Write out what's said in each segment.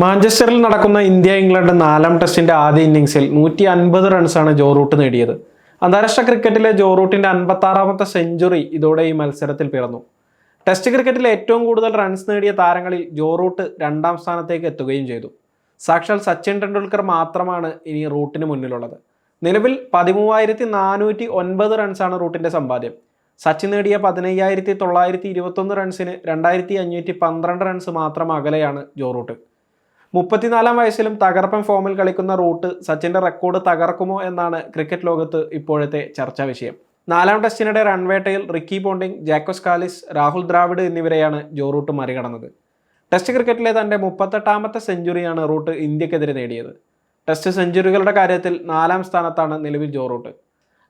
മാഞ്ചസ്റ്ററിൽ നടക്കുന്ന India England നാലാം ടെസ്റ്റിന്റെ ആദ്യ ഇന്നിംഗ്സിൽ നൂറ്റി അൻപത് റൺസാണ് ജോ റൂട്ട് നേടിയത്. അന്താരാഷ്ട്ര ക്രിക്കറ്റിലെ ജോ റൂട്ടിന്റെ അൻപത്തി ആറാമത്തെ സെഞ്ചുറി ഇതോടെ ഈ മത്സരത്തിൽ പിറന്നു. ടെസ്റ്റ് ക്രിക്കറ്റിൽ ഏറ്റവും കൂടുതൽ റൺസ് നേടിയ താരങ്ങളിൽ ജോ റൂട്ട് രണ്ടാം സ്ഥാനത്തേക്ക് എത്തുകയും ചെയ്തു. സാക്ഷാൽ സച്ചിൻ ടെണ്ടുൽക്കർ മാത്രമാണ് ഇനി റൂട്ടിന് മുന്നിലുള്ളത്. നിലവിൽ പതിമൂവായിരത്തി നാനൂറ്റി ഒൻപത് റൺസാണ് റൂട്ടിന്റെ സമ്പാദ്യം. സച്ചിൻ നേടിയ പതിനയ്യായിരത്തി തൊള്ളായിരത്തി ഇരുപത്തൊന്ന് റൺസിന് രണ്ടായിരത്തി അഞ്ഞൂറ്റി പന്ത്രണ്ട് റൺസ് മാത്രം അകലെയാണ് ജോ റൂട്ട്. മുപ്പത്തിനാലാം വയസ്സിലും തകർപ്പൻ ഫോമിൽ കളിക്കുന്ന റൂട്ട് സച്ചിന്റെ റെക്കോർഡ് തകർക്കുമോ എന്നാണ് ക്രിക്കറ്റ് ലോകത്ത് ഇപ്പോഴത്തെ ചർച്ചാ വിഷയം. നാലാം ടെസ്റ്റിനിടെ റൺവേട്ടയിൽ Ricky Ponting Jacques Kallis Rahul Dravid എന്നിവരെയാണ് ജോ റൂട്ട് മറികടന്നത്. ടെസ്റ്റ് ക്രിക്കറ്റിലെ തന്റെ മുപ്പത്തെട്ടാമത്തെ സെഞ്ചുറിയാണ് റൂട്ട് ഇന്ത്യക്കെതിരെ നേടിയത്. ടെസ്റ്റ് സെഞ്ചുറികളുടെ കാര്യത്തിൽ നാലാം സ്ഥാനത്താണ് നിലവിൽ ജോ റൂട്ട്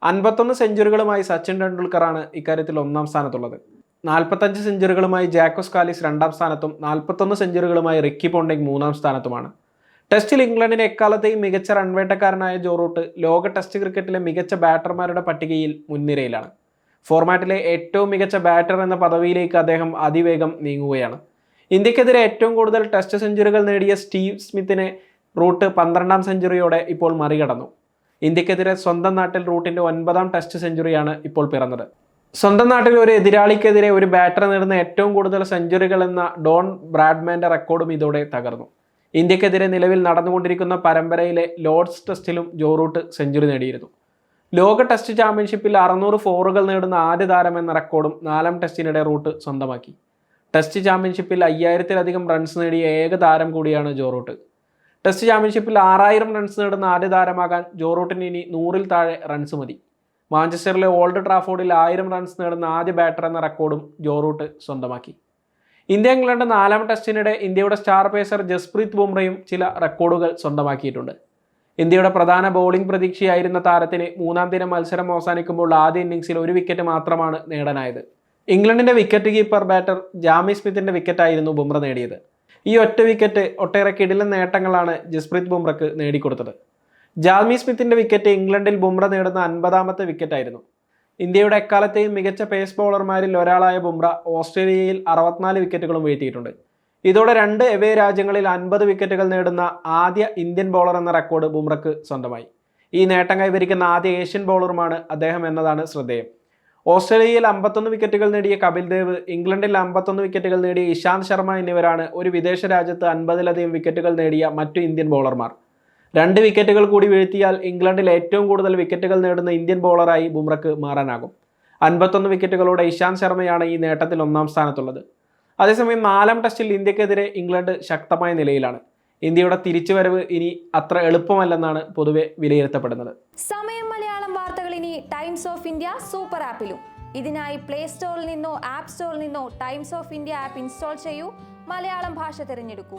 അൻപത്തൊന്ന് സെഞ്ചുറികളുമായി സച്ചിൻ ടെണ്ടുൽക്കറാണ് ഇക്കാര്യത്തിൽ ഒന്നാം സ്ഥാനത്തുള്ളത്. നാൽപ്പത്തഞ്ച് സെഞ്ചുറികളുമായി ജാക്കോസ് കാലിസ് രണ്ടാം സ്ഥാനത്തും നാൽപ്പത്തൊന്ന് സെഞ്ചുറികളുമായി റിക്കി പോണ്ടിങ് മൂന്നാം സ്ഥാനത്തുമാണ്. ടെസ്റ്റിൽ ഇംഗ്ലണ്ടിന് എക്കാലത്തെയും മികച്ച റൺവേട്ടക്കാരനായ ജോറൂട്ട് ലോക ടെസ്റ്റ് ക്രിക്കറ്റിലെ മികച്ച ബാറ്റർമാരുടെ പട്ടികയിൽ മുൻനിരയിലാണ്. ഫോർമാറ്റിലെ ഏറ്റവും മികച്ച ബാറ്റർ എന്ന പദവിയിലേക്ക് അദ്ദേഹം അതിവേഗം നീങ്ങുകയാണ്. ഇന്ത്യക്കെതിരെ ഏറ്റവും കൂടുതൽ ടെസ്റ്റ് സെഞ്ചുറികൾ നേടിയ സ്റ്റീവ് സ്മിത്തിനെ റൂട്ട് പന്ത്രണ്ടാം സെഞ്ചുറിയോടെ ഇപ്പോൾ മറികടന്നു. ഇന്ത്യക്കെതിരെ സ്വന്തം നാട്ടിൽ റൂട്ടിന്റെ ഒൻപതാം ടെസ്റ്റ് സെഞ്ചുറിയാണ് ഇപ്പോൾ പിറന്നത്. സ്വന്തം നാട്ടിൽ ഒരു എതിരാളിക്കെതിരെ ഒരു ബാറ്റർ നേടുന്ന ഏറ്റവും കൂടുതൽ സെഞ്ചുറികൾ എന്ന ഡോൺ ബ്രാഡ്മാന്റെ റെക്കോർഡും ഇതോടെ തകർന്നു. ഇന്ത്യക്കെതിരെ നിലവിൽ നടന്നുകൊണ്ടിരിക്കുന്ന പരമ്പരയിലെ ലോർഡ്സ് ടെസ്റ്റിലും ജോറൂട്ട് സെഞ്ചുറി നേടിയിരുന്നു. ലോക ടെസ്റ്റ് ചാമ്പ്യൻഷിപ്പിൽ അറുന്നൂറ് ഫോറുകൾ നേടുന്ന ആദ്യ താരം എന്ന റെക്കോർഡും നാലാം ടെസ്റ്റിനിടെ റൂട്ട് സ്വന്തമാക്കി. ടെസ്റ്റ് ചാമ്പ്യൻഷിപ്പിൽ അയ്യായിരത്തിലധികം റൺസ് നേടിയ ഏക താരം കൂടിയാണ് ജോറൂട്ട് ടെസ്റ്റ് ചാമ്പ്യൻഷിപ്പിൽ ആറായിരം റൺസ് നേടുന്ന ആദ്യ താരമാകാൻ ജോറൂട്ടിന് ഇനി നൂറിൽ താഴെ റൺസ് മതി. മാഞ്ചസ്റ്ററിലെ ഓൾഡ് ട്രാഫോർഡിൽ ആയിരം റൺസ് നേടുന്ന ആദ്യ ബാറ്റർ എന്ന റെക്കോർഡും ജോറൂട്ട് സ്വന്തമാക്കി. ഇന്ത്യ ഇംഗ്ലണ്ട് നാലാം ടെസ്റ്റിനിടെ ഇന്ത്യയുടെ സ്റ്റാർ പേസർ ജസ്പ്രീത് ബുംറയും ചില റെക്കോർഡുകൾ സ്വന്തമാക്കിയിട്ടുണ്ട്. ഇന്ത്യയുടെ പ്രധാന ബൗളിംഗ് പ്രതീക്ഷയായിരുന്ന താരത്തിന് മൂന്നാം ദിനം മത്സരം അവസാനിക്കുമ്പോൾ ആദ്യ ഇന്നിംഗ്സിൽ ഒരു വിക്കറ്റ് മാത്രമാണ് നേടാനായത്. ഇംഗ്ലണ്ടിന്റെ വിക്കറ്റ് കീപ്പർ ബാറ്റർ ജാമി സ്മിത്തിന്റെ വിക്കറ്റായിരുന്നു ബുംറ നേടിയത്. ഈ ഒറ്റ വിക്കറ്റ് ഒട്ടേറെ കിടിലൻ നേട്ടങ്ങളാണ് ജസ്പ്രീത് ബുംറയ്ക്ക് നേടിക്കൊടുത്തത്. ജാമി സ്മിത്തിന്റെ വിക്കറ്റ് ഇംഗ്ലണ്ടിൽ ബുംറ നേടുന്ന അൻപതാമത്തെ വിക്കറ്റായിരുന്നു ഇന്ത്യയുടെ എക്കാലത്തെയും മികച്ച പേസ് ബൗളർമാരിൽ ഒരാളായ ബുംറ ഓസ്ട്രേലിയയിൽ അറുപത്തിനാല് വിക്കറ്റുകളും വീഴ്ത്തിയിട്ടുണ്ട്. ഇതോടെ രണ്ട് എവേ രാജ്യങ്ങളിൽ അൻപത് വിക്കറ്റുകൾ നേടുന്ന ആദ്യ ഇന്ത്യൻ ബൗളർ എന്ന റെക്കോർഡ് ബുംറയ്ക്ക് സ്വന്തമായി. ഈ നേട്ടം കൈവരിക്കുന്ന ആദ്യ ഏഷ്യൻ ബൗളറുമാണ് അദ്ദേഹം എന്നതാണ് ശ്രദ്ധേയം. ഓസ്ട്രേലിയയിൽ അമ്പത്തൊന്ന് വിക്കറ്റുകൾ നേടിയ കപിൽ ദേവ് ഇംഗ്ലണ്ടിൽ അമ്പത്തൊന്ന് വിക്കറ്റുകൾ നേടിയ ഇശാന്ത് ശർമ്മ എന്നിവരാണ് ഒരു വിദേശ രാജ്യത്ത് അൻപതിലധികം വിക്കറ്റുകൾ നേടിയ മറ്റു ഇന്ത്യൻ ബൗളർമാർ രണ്ട് വിക്കറ്റുകൾ കൂടി വീഴ്ത്തിയാൽ ഇംഗ്ലണ്ടിൽ ഏറ്റവും കൂടുതൽ വിക്കറ്റുകൾ നേടുന്ന ഇന്ത്യൻ ബോളറായി ബുംറക്ക് മാറാനാകും. അൻപത്തൊന്ന് വിക്കറ്റുകളോടെ ഇശാന്ത് ശർമ്മയാണ് ഈ നേട്ടത്തിൽ ഒന്നാം സ്ഥാനത്തുള്ളത്. അതേസമയം നാലാം ടെസ്റ്റിൽ ഇന്ത്യക്കെതിരെ ഇംഗ്ലണ്ട് ശക്തമായ നിലയിലാണ്. ഇന്ത്യയുടെ തിരിച്ചുവരവ് ഇനി അത്ര എളുപ്പമല്ലെന്നാണ് പൊതുവെ വിലയിരുത്തപ്പെടുന്നത്. സമയം മലയാളം വാർത്തകൾ ഇനി ടൈംസ് ഓഫ് ഇന്ത്യ സൂപ്പർ ആപ്പിലും ഇതിനായി പ്ലേ സ്റ്റോറിൽ നിന്നോ ആപ്പ് സ്റ്റോറിൽ നിന്നോ Times of India app install ചെയ്യൂ. മലയാളം ഭാഷ തിരഞ്ഞെടുക്കൂ.